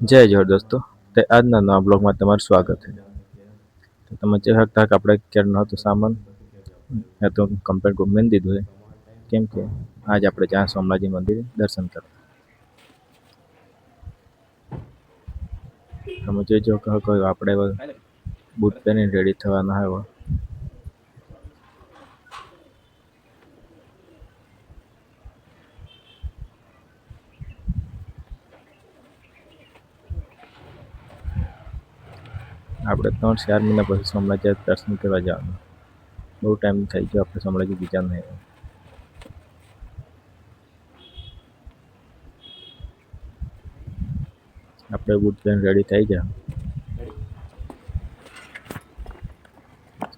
જય જોહર દોસ્તો. તે આજના નવા બ્લોગમાં તમારું સ્વાગત છે. તો તમે જોઈ શકતા કે આપણે ક્યારે નહોતું સામાન, એ તો કમ્પ્લેટ ગુમેન દીધું છે. કેમ કે આજ આપણે જ્યાં સોમનાજી મંદિરે દર્શન કરવા. તમે જોઈ જો કહો આપણે બૂટ પહેરીને રેડી થવાના હોય. આપણે ત્રણ ચાર મહિના પછી સોમનાથ દર્શન કરવા જવાનું. બહુ ટાઈમ થઈ ગયો આપણે સોમનાજી બીજા નહીં. આપણે બુટ પેન રેડી થઈ ગયા.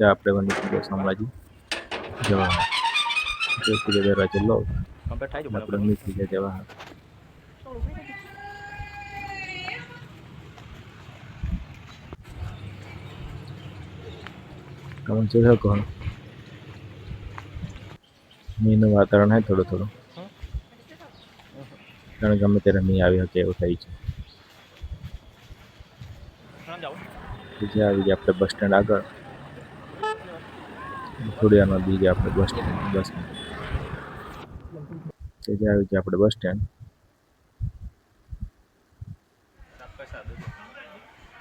આપણે બની ગયા સોમનાજી જવા જો કીધે દરવાજો લો આપણે નીકળી ગયા જવા તમે જોઈ શકો મીનું વાતાવરણ હે થોડું થોડું. કારણ ગમે ત્યારે મી આવી શકે એવું થઈ છે. બીજે આવી ગયા આપણે બસ સ્ટેન્ડ આગળ. થોડી વારમાં બીજે આપણે બસ સ્ટેન્ડ બસ બીજે આવી ગયા આપણે બસ સ્ટેન્ડ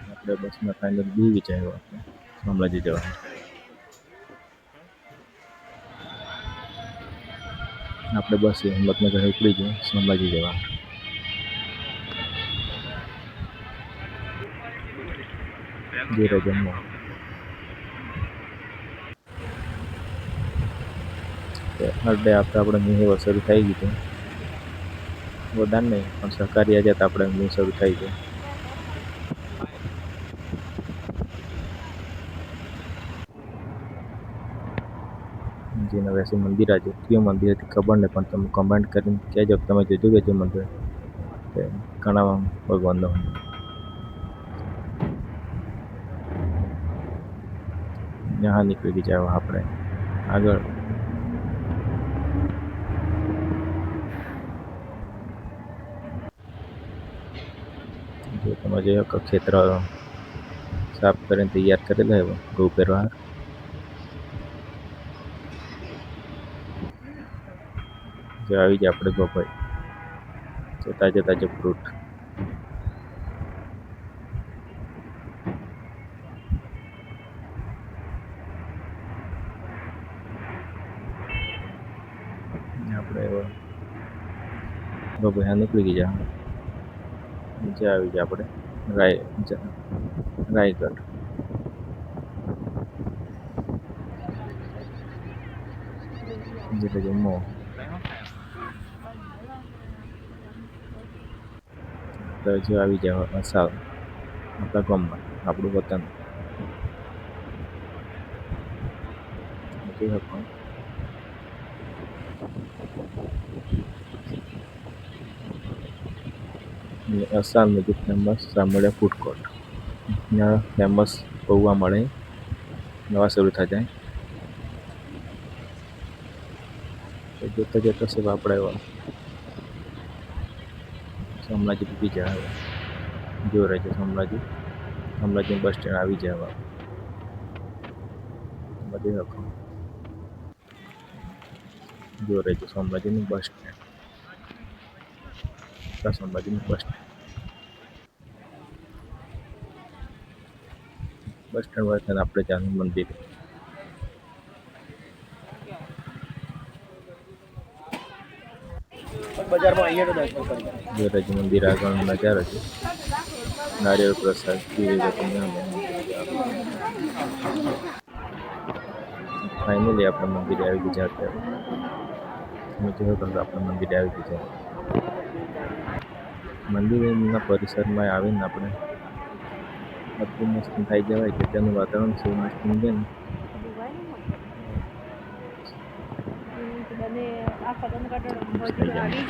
આપણે બસમાં ફાઇનલ બી વિચાર્યો આપણે. શામળાજી જવાનું. આપણે બસ હિંમતનગર ઉપડી ગયું. સંભાજી જવા ધીરે જમવા. અડે આપણે આપણે મીહ શરૂ થઈ ગયું વધારે નહીં, પણ સહકારી આજે આપણે મીહ શરૂ થઈ ગયું. જેના વેસે મંદિર આજે કયું મંદિર હતી ખબર નહીં, પણ તમે કમેન્ટ કરીને કહેજો, તમે જોજો કે જે મંદિર. તે ઘણા ભગવાનનો ત્યાં નીકળી ગયા જાય આપણે. આગળ. જો તમે જોયો કે ખેતર સાફ કરીને તૈયાર કરેલા એવો ઘઉં પહેરવા. જો આવી જાય આપણે ગોપાઈ તો તાજે તાજે ફ્રૂટ આપણે ગોપાઈ નીકળી ગયા નીચે આવી ગયા આપણે. રાય, જ- રાયગઢ. એટલે જમવો તો જો આવી જાવ અસાવ આપણા ગામમાં, આપણું વતન. જોઈ શકો ફેમસ સાંભળ્યા ફૂડ કોર્ટ ત્યાં ફેમસ પૌવા મળે. નવા શરૂ થઈ જાય. જોતા જોતા સેવા આપણે એવા સોમનાજી ડૂબી જાય જો રહેજો સોમનાજી સોમનાજી બસ સ્ટેન્ડ આવી જાય બધી રકમ જો રહેજો સોમનાજીનું બસ સ્ટેન્ડ. સોમનાજીનું બસ સ્ટેન્ડ. બસ સ્ટેન્ડ હોય આપણે જાનું મંદિર. બજારમાં અહીંયા દર્શન કરી મંદિર આગળનો છે. નારિયેળ પ્રસાદ ફાઇનલી આપણે મંદિરે આવી ગયા અત્યારે તમે જોયો તો આપણે મંદિરે આવી ગયા મંદિરના પરિસરમાં આવીને આપણે આટલું મસ્ત થઈ જવાય કે તેનું વાતાવરણ શું મસ્ત છે ને બને આખા દમ કાઢવાનો બધું આવી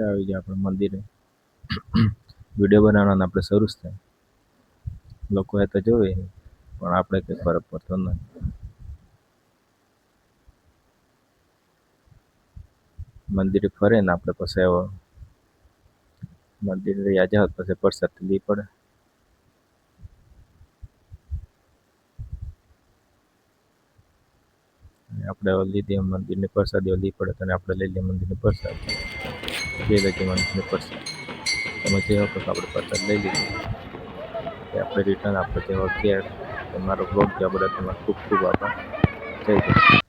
આવી જાય આપણે મંદિરે. વીડિયો બનાવવાના આપણે શરૂ થાય. લોકો એ તો જોવે પણ આપણે કંઈ ફરક પડતો નથી. મંદિરે ફરે ને આપણે પછી મંદિરે રહ્યા જાવ પછી પ્રસાદ લઈ પડે. આપણે લીધે મંદિરની પ્રસાદીઓ લઈ પડે તો આપણે લઈ લઈએ મંદિરની પ્રસાદ. બે લેજે મંદિરની પ્રસાદ. તમે જે વખત આપણે પ્રસાદ લઈ લીધી આપણે રિટર્ન આપણે જે વખત મારો બ્લોગ જે આપણે તમારો ખૂબ ખૂબ આભાર. જય